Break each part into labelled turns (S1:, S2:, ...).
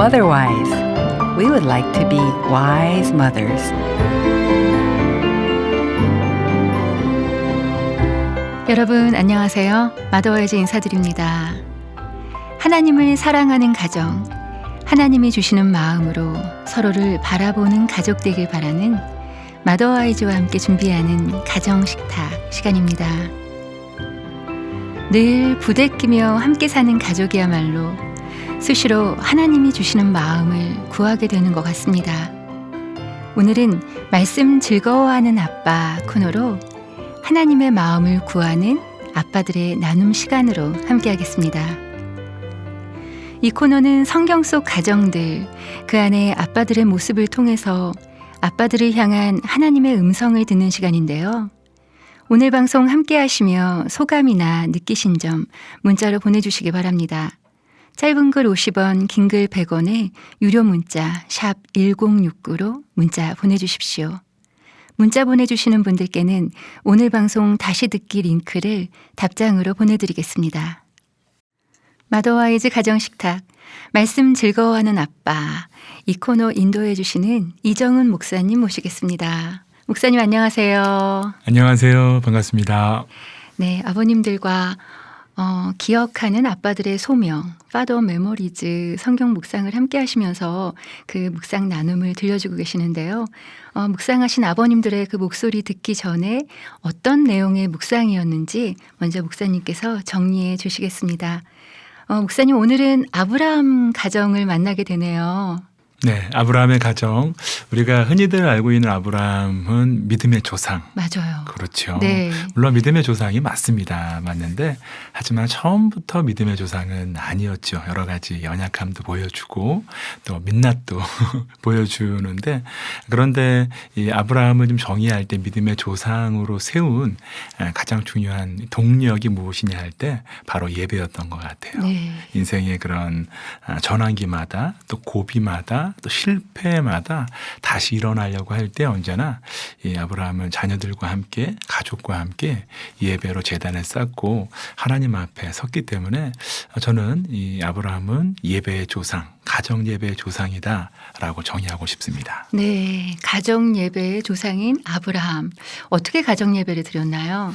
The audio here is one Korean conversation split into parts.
S1: Motherwise. We would like to be wise mothers.
S2: 여러분 안녕하세요. 마더와이즈 인사드립니다. 하나님을 사랑하는 가정, 하나님이 주시는 마음으로 서로를 바라보는 가족 되길 바라는 마더와이즈와 함께 준비하는 가정 식탁 시간입니다. 늘 부대끼며 함께 사는 가족이야말로 수시로 하나님이 주시는 마음을 구하게 되는 것 같습니다. 오늘은 말씀 즐거워하는 아빠 코너로 하나님의 마음을 구하는 아빠들의 나눔 시간으로 함께하겠습니다. 이 코너는 성경 속 가정들, 그 안에 아빠들의 모습을 통해서 아빠들을 향한 하나님의 음성을 듣는 시간인데요. 오늘 방송 함께 하시며 소감이나 느끼신 점 문자로 보내주시기 바랍니다. 짧은 글 50원, 긴 글 100원에 유료 문자 샵 1069로 문자 보내주십시오. 문자 보내주시는 분들께는 오늘 방송 다시 듣기 링크를 답장으로 보내드리겠습니다. 마더와이즈 가정식탁 말씀 즐거워하는 아빠 이 코너 인도해 주시는 이정은 목사님 모시겠습니다. 목사님 안녕하세요.
S3: 안녕하세요. 반갑습니다.
S2: 네, 아버님들과 어, 기억하는 아빠들의 소명, 파더 메모리즈 성경 묵상을 함께 하시면서 그 묵상 나눔을 들려주고 계시는데요. 어, 묵상하신 아버님들의 그 목소리 듣기 전에 어떤 내용의 묵상이었는지 먼저 목사님께서 정리해 주시겠습니다. 어, 목사님 오늘은 아브라함 가정을 만나게 되네요.
S3: 네, 아브라함의 가정. 우리가 흔히들 알고 있는 아브라함은 믿음의 조상.
S2: 맞아요.
S3: 그렇죠.
S2: 네.
S3: 물론 믿음의 조상이 맞습니다. 맞는데 하지만 처음부터 믿음의 조상은 아니었죠. 여러 가지 연약함도 보여주고 또 민낯도 보여주는데 그런데 이 아브라함을 좀 정의할 때 믿음의 조상으로 세운 가장 중요한 동력이 무엇이냐 할 때 바로 예배였던 것 같아요.
S2: 네.
S3: 인생의 그런 아, 전환기마다 또 고비마다 또 실패마다 다시 일어나려고 할 때 언제나 이 아브라함은 자녀들과 함께 가족과 함께 예배로 재단을 쌓고 하나님 앞에 섰기 때문에 저는 이 아브라함은 예배의 조상, 가정 예배의 조상이다라고 정의하고 싶습니다.
S2: 네. 가정 예배의 조상인 아브라함. 어떻게 가정 예배를 드렸나요?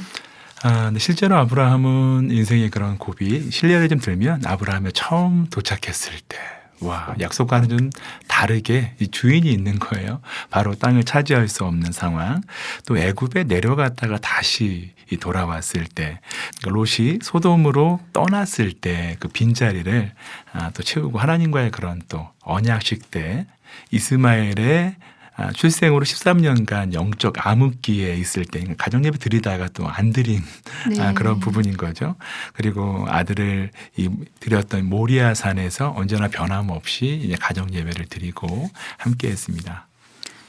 S3: 아, 근데 실제로 아브라함은 인생의 그런 고비, 신뢰를 좀 들면 아브라함이 처음 도착했을 때, 와, 약속과는 좀 다르게 이 주인이 있는 거예요. 바로 땅을 차지할 수 없는 상황. 또 애굽에 내려갔다가 다시 이 돌아왔을 때, 그러니까 롯이 소돔으로 떠났을 때 그 빈자리를 아, 또 채우고 하나님과의 그런 또 언약식 때 이스마엘의 아, 출생으로 13년간 영적 암흑기에 있을 때 가정 예배 드리다가 또 안 드린
S2: 네.
S3: 아, 그런 부분인 거죠. 그리고 아들을 이 드렸던 모리아 산에서 언제나 변함없이 이제 가정 예배를 드리고 함께했습니다.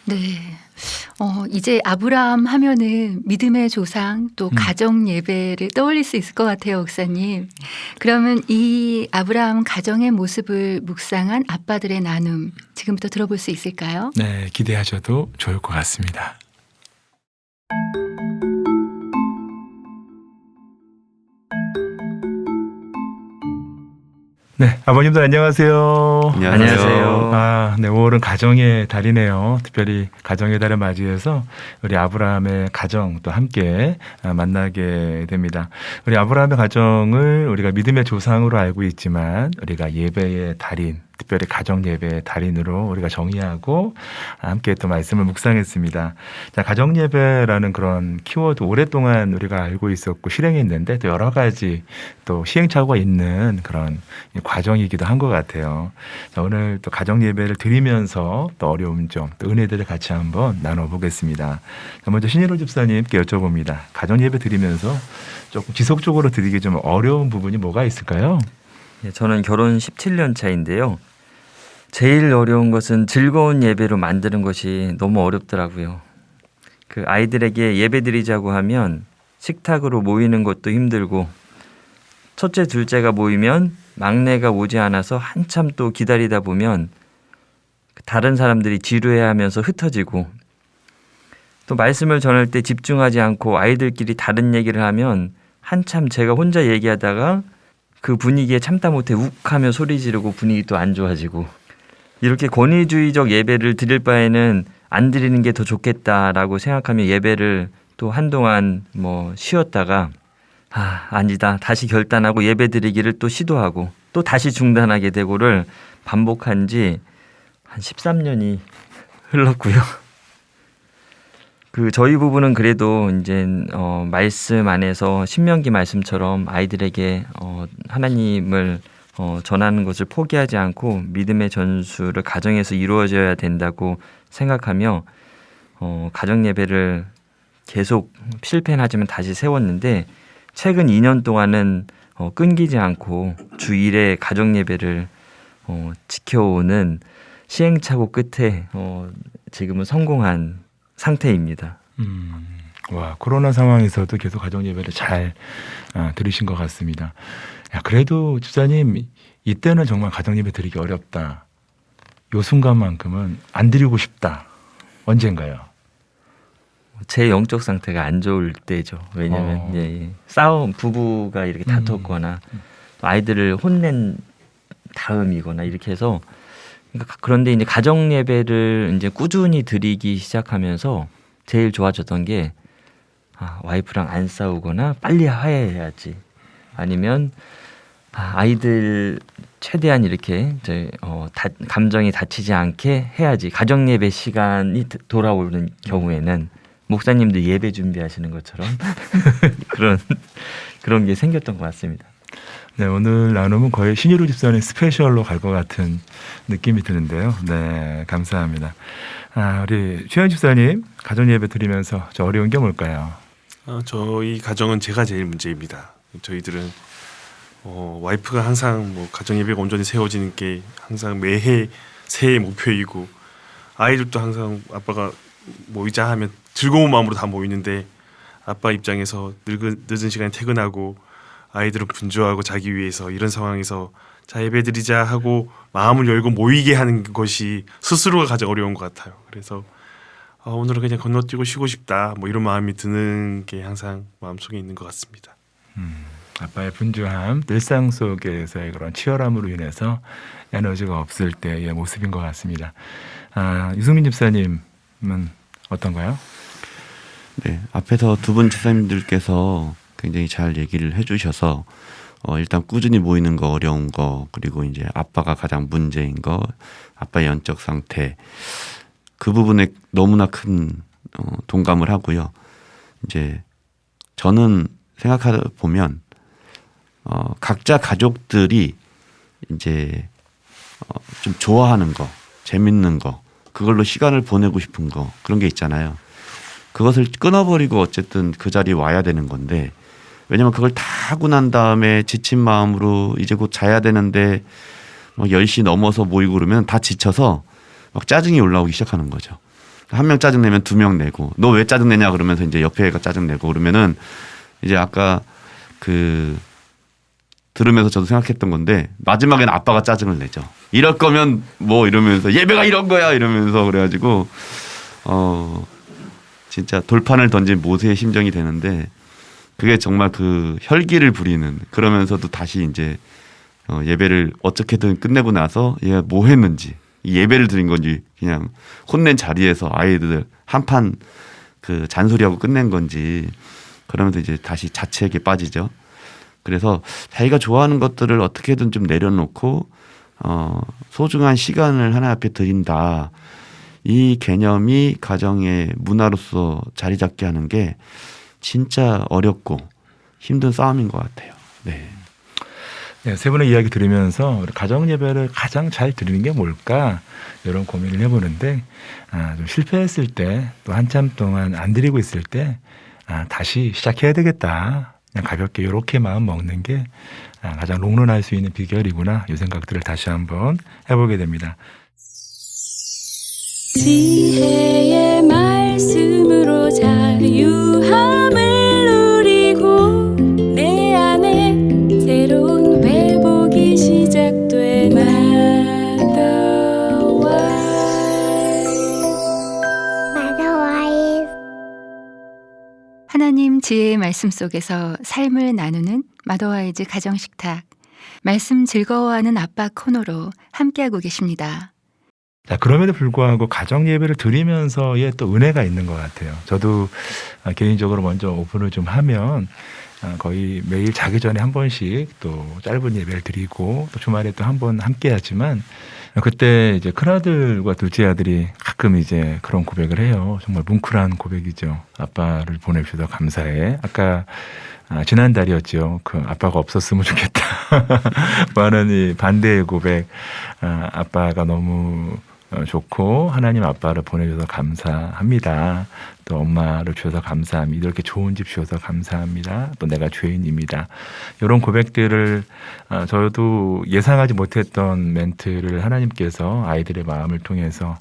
S2: 네. 어, 이제 아브라함 하면은 믿음의 조상 또
S3: 음.
S2: 가정 예배를 떠올릴 수 있을 것 같아요, 목사님. 그러면 이 아브라함 가정의 모습을 묵상한 아빠들의 나눔 지금부터 들어볼 수 있을까요?
S3: 네, 기대하셔도 좋을 것 같습니다. 네, 아버님들 안녕하세요.
S4: 안녕하세요.
S3: 아, 네, 5월은 가정의 달이네요. 특별히 가정의 달을 맞이해서 우리 아브라함의 가정 또 함께 아, 만나게 됩니다. 우리 아브라함의 가정을 우리가 믿음의 조상으로 알고 있지만 우리가 예배의 달인, 특별히 가정 예배의 달인으로 우리가 정의하고 함께 또 말씀을 묵상했습니다. 자, 가정 예배라는 그런 키워드 오랫동안 우리가 알고 있었고 실행했는데 또 여러 가지 또 시행착오가 있는 그런 과정이기도 한 것 같아요. 자, 오늘 또 가정 예배를 드리면서 또 어려움 점, 또 은혜들을 같이 한번 나눠보겠습니다. 자, 먼저 신일호 집사님께 여쭤봅니다. 가정 예배 드리면서 조금 지속적으로 드리기 좀 어려운 부분이 뭐가 있을까요?
S4: 예, 저는 결혼 17년 차인데요. 제일 어려운 것은 즐거운 예배로 만드는 것이 너무 어렵더라고요. 그 아이들에게 예배 드리자고 하면 식탁으로 모이는 것도 힘들고 첫째, 둘째가 모이면 막내가 오지 않아서 한참 또 기다리다 보면 다른 사람들이 지루해 하면서 흩어지고 또 말씀을 전할 때 집중하지 않고 아이들끼리 다른 얘기를 하면 한참 제가 혼자 얘기하다가 그 분위기에 참다 못해 욱하며 소리 지르고 분위기 또 안 좋아지고 이렇게 권위주의적 예배를 드릴 바에는 안 드리는 게 더 좋겠다라고 생각하며 예배를 또 한동안 뭐 쉬었다가 아 아니다 다시 결단하고 예배 드리기를 또 시도하고 또 다시 중단하게 되고를 반복한 지 한 13년이 흘렀고요. 그 저희 부부는 그래도 이제 어 말씀 안에서 신명기 말씀처럼 아이들에게 어 하나님을 어 전하는 것을 포기하지 않고 믿음의 전수를 가정에서 이루어져야 된다고 생각하며 어 가정 예배를 계속 실패는 하지만 다시 세웠는데 최근 2년 동안은 어 끊기지 않고 주 1회 가정 예배를 어 지켜오는 시행착오 끝에 어 지금은 성공한 상태입니다.
S3: 음, 와 코로나 상황에서도 계속 가정 예배를 잘 아, 들으신 것 같습니다. 야, 그래도 집사님 이때는 정말 가정 예배 드리기 어렵다. 요 순간만큼은 안 드리고 싶다. 언젠가요?
S4: 제 영적 상태가 안 좋을 때죠. 왜냐하면
S3: 어.
S4: 예, 예. 싸움 부부가 이렇게 다퉜거나 또 아이들을 혼낸 다음이거나 이렇게 해서 그러니까 그런데 이제 가정 예배를 이제 꾸준히 드리기 시작하면서 제일 좋아졌던 게 아, 와이프랑 안 싸우거나 빨리 화해해야지 아니면 아, 아이들 최대한 이렇게 이제 어, 다, 감정이 다치지 않게 해야지 가정 예배 시간이 드- 돌아오는 경우에는 목사님들 예배 준비하시는 것처럼 그런 그런 게 생겼던 것 같습니다.
S3: 네, 오늘 나눔은 거의 신유로 집사님 스페셜로 갈 것 같은 느낌이 드는데요. 네, 감사합니다. 아, 우리 최현 집사님 가정 예배 드리면서 저 어려운 게 뭘까요?
S5: 어, 저희 가정은 제가 제일 문제입니다. 저희들은 어, 와이프가 항상 뭐 가정 예배가 온전히 세워지는 게 항상 매해 새해 목표이고 아이들도 항상 아빠가 모이자 하면 즐거운 마음으로 다 모이는데 아빠 입장에서 늦은, 늦은 시간에 퇴근하고 아이들은 분주하고 자기 위해서 이런 상황에서 자 예배 드리자 하고 마음을 열고 모이게 하는 것이 스스로가 가장 어려운 것 같아요. 그래서 아, 오늘은 그냥 건너뛰고 쉬고 싶다 뭐 이런 마음이 드는 게 항상 마음속에 있는 것 같습니다.
S3: 아빠의 분주함, 일상 속에서의 그런 치열함으로 인해서 에너지가 없을 때의 모습인 것 같습니다. 아, 유승민 집사님은 어떤가요?
S6: 네, 앞에서 두 분 집사님들께서 굉장히 잘 얘기를 해주셔서 어, 일단 꾸준히 모이는 거 어려운 거 그리고 이제 아빠가 가장 문제인 거 아빠의 연적 상태 그 부분에 너무나 큰 어, 동감을 하고요. 이제 저는 생각하다 보면 어, 각자 가족들이 이제 어, 좀 좋아하는 거 재밌는 거 그걸로 시간을 보내고 싶은 거 그런 게 있잖아요. 그것을 끊어버리고 어쨌든 그 자리에 와야 되는 건데 왜냐면 그걸 다 하고 난 다음에 지친 마음으로 이제 곧 자야 되는데 막 10시 넘어서 모이고 그러면 다 지쳐서 막 짜증이 올라오기 시작하는 거죠. 한 명 짜증 내면 두 명 내고 너 왜 짜증 내냐 그러면서 이제 옆에 애가 짜증 내고 그러면은 이제 아까 그 들으면서 저도 생각했던 건데 마지막에는 아빠가 짜증을 내죠. 이럴 거면 뭐 이러면서 예배가 이런 거야 이러면서 그래가지고 어 진짜 돌판을 던진 모세의 심정이 되는데 그게 정말 그 혈기를 부리는 그러면서도 다시 이제 어 예배를 어떻게든 끝내고 나서 얘가 뭐 했는지 이 예배를 드린 건지 그냥 혼낸 자리에서 아이들 한판 그 잔소리하고 끝낸 건지 그러면서 이제 다시 자책에 빠지죠. 그래서 자기가 좋아하는 것들을 어떻게든 좀 내려놓고 어 소중한 시간을 하나 앞에 드린다. 이 개념이 가정의 문화로서 자리 잡게 하는 게 진짜 어렵고 힘든 싸움인 것 같아요. 네.
S3: 네, 세 분의 이야기 들으면서 가정 예배를 가장 잘 드리는 게 뭘까 이런 고민을 해보는데 아, 좀 실패했을 때 또 한참 동안 안 드리고 있을 때 아, 다시 시작해야 되겠다. 그냥 가볍게 이렇게 마음 먹는 게 아, 가장 롱런할 수 있는 비결이구나 이 생각들을 다시 한번 해보게 됩니다.
S7: 지혜의 말씀
S2: 지혜의 말씀 속에서 삶을 나누는 마더와이즈 가정식탁. 말씀 즐거워하는 아빠 코너로 함께하고 계십니다.
S3: 자, 그럼에도 불구하고 가정 예배를 드리면서의 또 은혜가 있는 것 같아요. 저도 아, 개인적으로 먼저 오픈을 좀 하면 아, 거의 매일 자기 전에 한 번씩 또 짧은 예배를 드리고 또 주말에 또 한 번 함께 하지만 그때 이제 큰아들과 둘째 아들이 가끔 이제 그런 고백을 해요. 정말 뭉클한 고백이죠. 아빠를 보내주셔서 감사해. 아까 아, 지난달이었죠. 그 아빠가 없었으면 좋겠다. 많은 이 반대의 고백. 아, 아빠가 너무 어, 좋고 하나님 아빠를 보내줘서 감사합니다. 또 엄마를 주셔서 감사합니다. 이렇게 좋은 집 주셔서 감사합니다. 또 내가 죄인입니다. 이런 고백들을 아, 저도 예상하지 못했던 멘트를 하나님께서 아이들의 마음을 통해서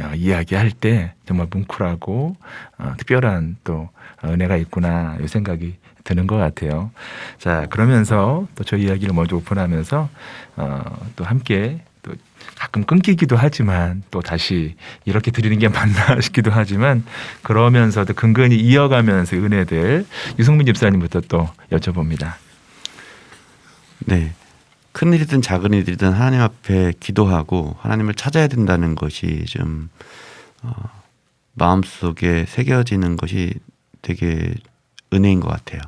S3: 야, 이야기할 때 정말 뭉클하고 어, 특별한 또 은혜가 있구나 이 생각이 드는 것 같아요. 자 그러면서 또 저희 이야기를 먼저 오픈하면서 어, 또 함께 또 가끔 끊기기도 하지만 또 다시 이렇게 드리는 게 맞나 싶기도 하지만 그러면서도 근근히 이어가면서 은혜들 유승민 집사님부터 또 여쭤봅니다.
S6: 네. 큰 일이든 작은 일이든 하나님 앞에 기도하고 하나님을 찾아야 된다는 것이 좀 어, 마음속에 새겨지는 것이 되게 은혜인 것 같아요.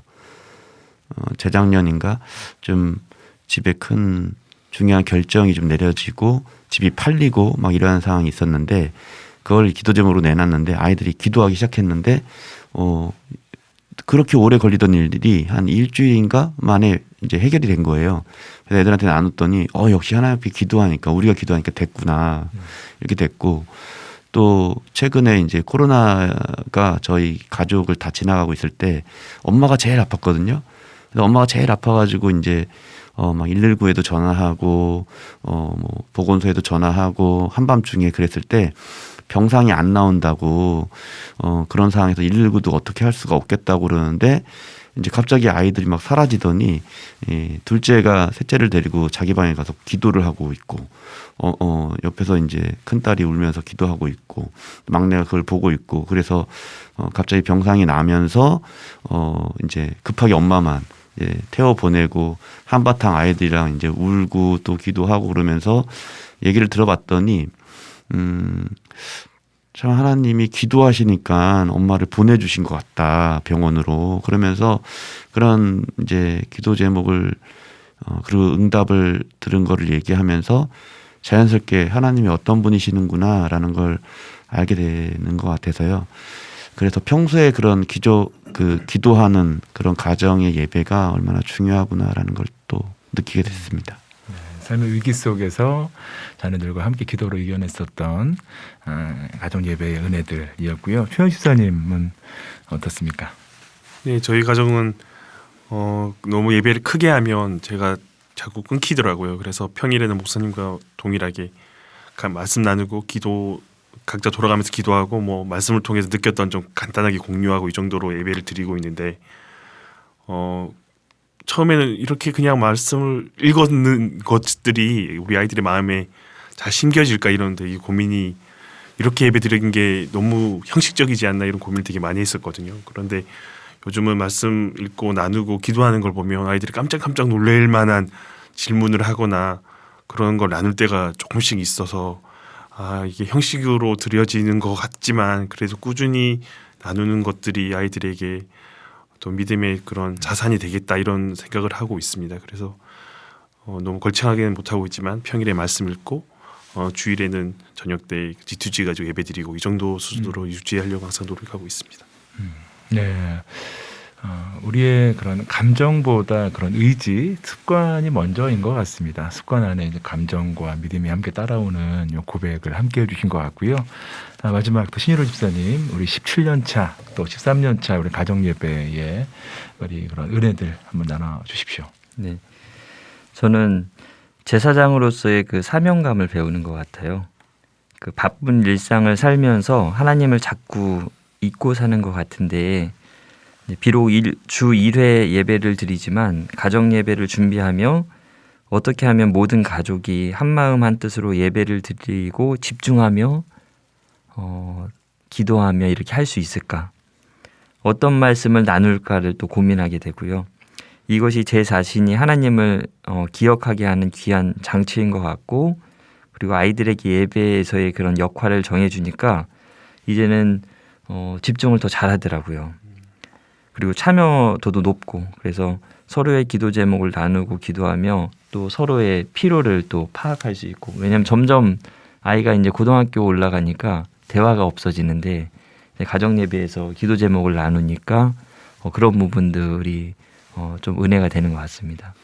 S6: 어, 재작년인가 좀 집에 큰 중요한 결정이 좀 내려지고 집이 팔리고 막 이러한 상황이 있었는데 그걸 기도 제목으로 내놨는데 아이들이 기도하기 시작했는데 어 그렇게 오래 걸리던 일들이 한 일주일인가 만에 이제 해결이 된 거예요. 그래서 애들한테 나눴더니 어 역시 하나님 앞에 기도하니까 우리가 기도하니까 됐구나 이렇게 됐고 또 최근에 이제 코로나가 저희 가족을 다 지나가고 있을 때 엄마가 제일 아팠거든요. 그래서 엄마가 제일 아파가지고 이제 어 막 119에도 전화하고 어 뭐 보건소에도 전화하고 한밤중에 그랬을 때 병상이 안 나온다고 어 그런 상황에서 119도 어떻게 할 수가 없겠다고 그러는데 이제 갑자기 아이들이 막 사라지더니 이 둘째가 셋째를 데리고 자기 방에 가서 기도를 하고 있고 어, 어, 옆에서 이제 큰딸이 울면서 기도하고 있고 막내가 그걸 보고 있고 그래서 어, 갑자기 병상이 나면서 어, 이제 급하게 엄마만 이제 태워 보내고 한바탕 아이들이랑 이제 울고 또 기도하고 그러면서 얘기를 들어봤더니 음, 참 하나님이 기도하시니까 엄마를 보내주신 것 같다 병원으로 그러면서 그런 이제 기도 제목을 어, 그리고 응답을 들은 거를 얘기하면서 자연스럽게 하나님이 어떤 분이시는구나라는 걸 알게 되는 것 같아서요. 그래서 평소에 그런 기조 그 기도하는 그런 가정의 예배가 얼마나 중요하구나라는 걸 또 느끼게 됐습니다.
S3: 삶의 위기 속에서 자녀들과 함께 기도로 이겨냈었던 아, 가정 예배의 은혜들이었고요. 최현 집사님은 어떻습니까?
S5: 네, 저희 가정은 어, 너무 예배를 크게 하면 제가 자꾸 끊기더라고요. 그래서 평일에는 목사님과 동일하게 가- 말씀 나누고 기도 각자 돌아가면서 기도하고 뭐 말씀을 통해서 느꼈던 좀 간단하게 공유하고 이 정도로 예배를 드리고 있는데 어 처음에는 이렇게 그냥 말씀을 읽었는 것들이 우리 아이들의 마음에 잘 심겨질까 이러는데 이 고민이 이렇게 예배 드리는 게 너무 형식적이지 않나 이런 고민을 되게 많이 했었거든요. 그런데 요즘은 말씀 읽고 나누고 기도하는 걸 보면 아이들이 깜짝깜짝 놀랄 만한 질문을 하거나 그런 걸 나눌 때가 조금씩 있어서 아 이게 형식으로 드려지는 것 같지만 그래도 꾸준히 나누는 것들이 아이들에게 또 믿음의 그런 자산이 되겠다 이런 생각을 하고 있습니다. 그래서 어, 너무 걸창하게는 못 하고 있지만 평일에 말씀 읽고 어, 주일에는 저녁 때 G2G 가지고 예배드리고 이 정도 수준으로 유지하려고 항상 노력하고 있습니다.
S3: 네. 어, 우리의 그런 감정보다 그런 의지, 습관이 먼저인 것 같습니다. 습관 안에 이제 감정과 믿음이 함께 따라오는 요 고백을 함께 해주신 것 같고요. 아, 마지막 또 신유로 집사님, 우리 17년 차, 또 13년 차 우리 가정 예배에 우리 그런 은혜들 한번 나눠 주십시오.
S4: 네. 저는 제사장으로서의 그 사명감을 배우는 것 같아요. 그 바쁜 일상을 살면서 하나님을 자꾸 잊고 사는 것 같은데 네, 비록 일, 주 1회 예배를 드리지만 가정 예배를 준비하며 어떻게 하면 모든 가족이 한 마음 한 뜻으로 예배를 드리고 집중하며 어, 기도하며 이렇게 할 수 있을까? 어떤 말씀을 나눌까를 또 고민하게 되고요. 이것이 제 자신이 하나님을 어, 기억하게 하는 귀한 장치인 것 같고 그리고 아이들에게 예배에서의 그런 역할을 정해주니까 이제는 어, 집중을 더 잘하더라고요. 그리고 참여도도 높고 그래서 서로의 기도 제목을 나누고 기도하며 또 서로의 필요를 또 파악할 수 있고 왜냐하면 점점 아이가 이제 고등학교 올라가니까 대화가 없어지는데 가정 예배에서 기도 제목을 나누니까 어, 그런 부분들이 어, 좀 은혜가 되는 것 같습니다.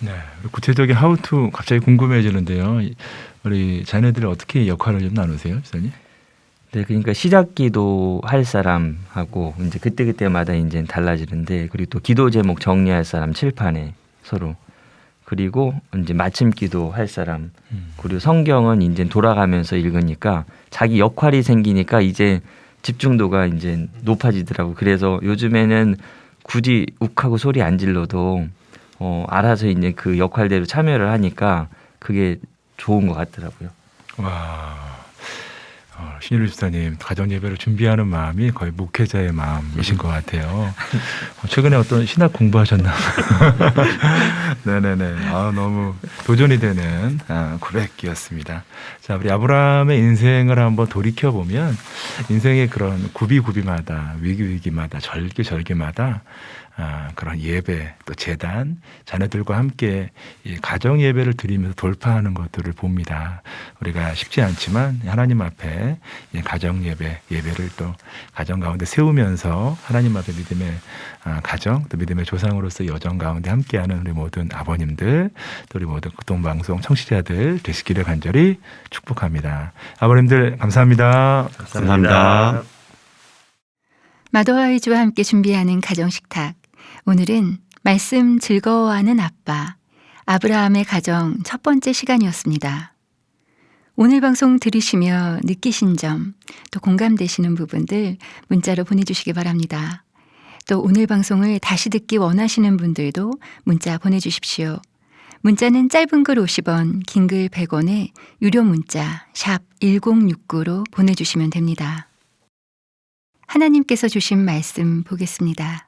S3: 네. 구체적인 하우투 갑자기 궁금해지는데요. 이- 우리 자녀들 어떻게 역할을 좀 나누세요, 지사님?
S4: 네, 그러니까 시작 기도 할 사람하고 이제 그때 그때마다 이제 달라지는데 그리고 또 기도 제목 정리할 사람 칠판에 서로 그리고 이제 마침 기도 할 사람
S3: 음.
S4: 그리고 성경은 이제 돌아가면서 읽으니까 자기 역할이 생기니까 이제 집중도가 이제 높아지더라고. 그래서 요즘에는 굳이 욱하고 소리 안 질러도 어 알아서 이제 그 역할대로 참여를 하니까 그게 좋은 것 같더라고요.
S3: 와. 어, 신일우 집사님 가정 예배를 준비하는 마음이 거의 목회자의 마음이신 것 같아요. 어, 최근에 어떤 신학 공부하셨나? 네네네. 아 너무 도전이 되는 아, 고백이었습니다. 자 우리 아브라함의 인생을 한번 돌이켜 보면 인생의 그런 구비구비마다 위기 위기마다 절기 절기마다 아, 그런 예배 또 재단 자녀들과 함께 이 가정 예배를 드리면서 돌파하는 것들을 봅니다. 우리가 쉽지 않지만 하나님 앞에 이 가정 예배 예배를 또 가정 가운데 세우면서 하나님 앞에 믿음의 아, 가정 또 믿음의 조상으로서 여정 가운데 함께하는 우리 모든 아버님들 또 우리 모든 극동방송 청취자들 되시기를 간절히 축복합니다. 아버님들 감사합니다.
S6: 감사합니다.
S2: 마더와이즈와 함께 준비하는 가정 식탁. 오늘은 말씀 즐거워하는 아빠 아브라함의 가정 첫 번째 시간이었습니다. 오늘 방송 들으시며 느끼신 점, 또 공감되시는 부분들 문자로 보내주시기 바랍니다. 또 오늘 방송을 다시 듣기 원하시는 분들도 문자 보내주십시오. 문자는 짧은 글 50원, 긴 글 100원에 유료 문자 샵 1069로 보내주시면 됩니다. 하나님께서 주신 말씀 보겠습니다.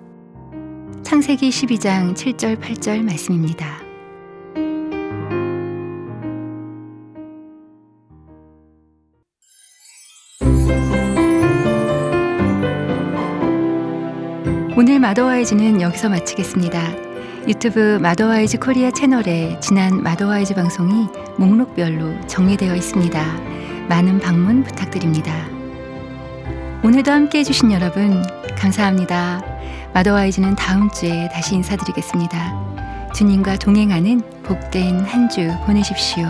S2: 창세기 12장 7절 8절 말씀입니다. 오늘 마더와이즈는 여기서 마치겠습니다. 유튜브 마더와이즈 코리아 채널에 지난 마더와이즈 방송이 목록별로 정리되어 있습니다. 많은 방문 부탁드립니다. 오늘도 함께 해주신 여러분, 감사합니다. 마더와이즈는 다음 주에 다시 인사드리겠습니다. 주님과 동행하는 복된 한 주 보내십시오.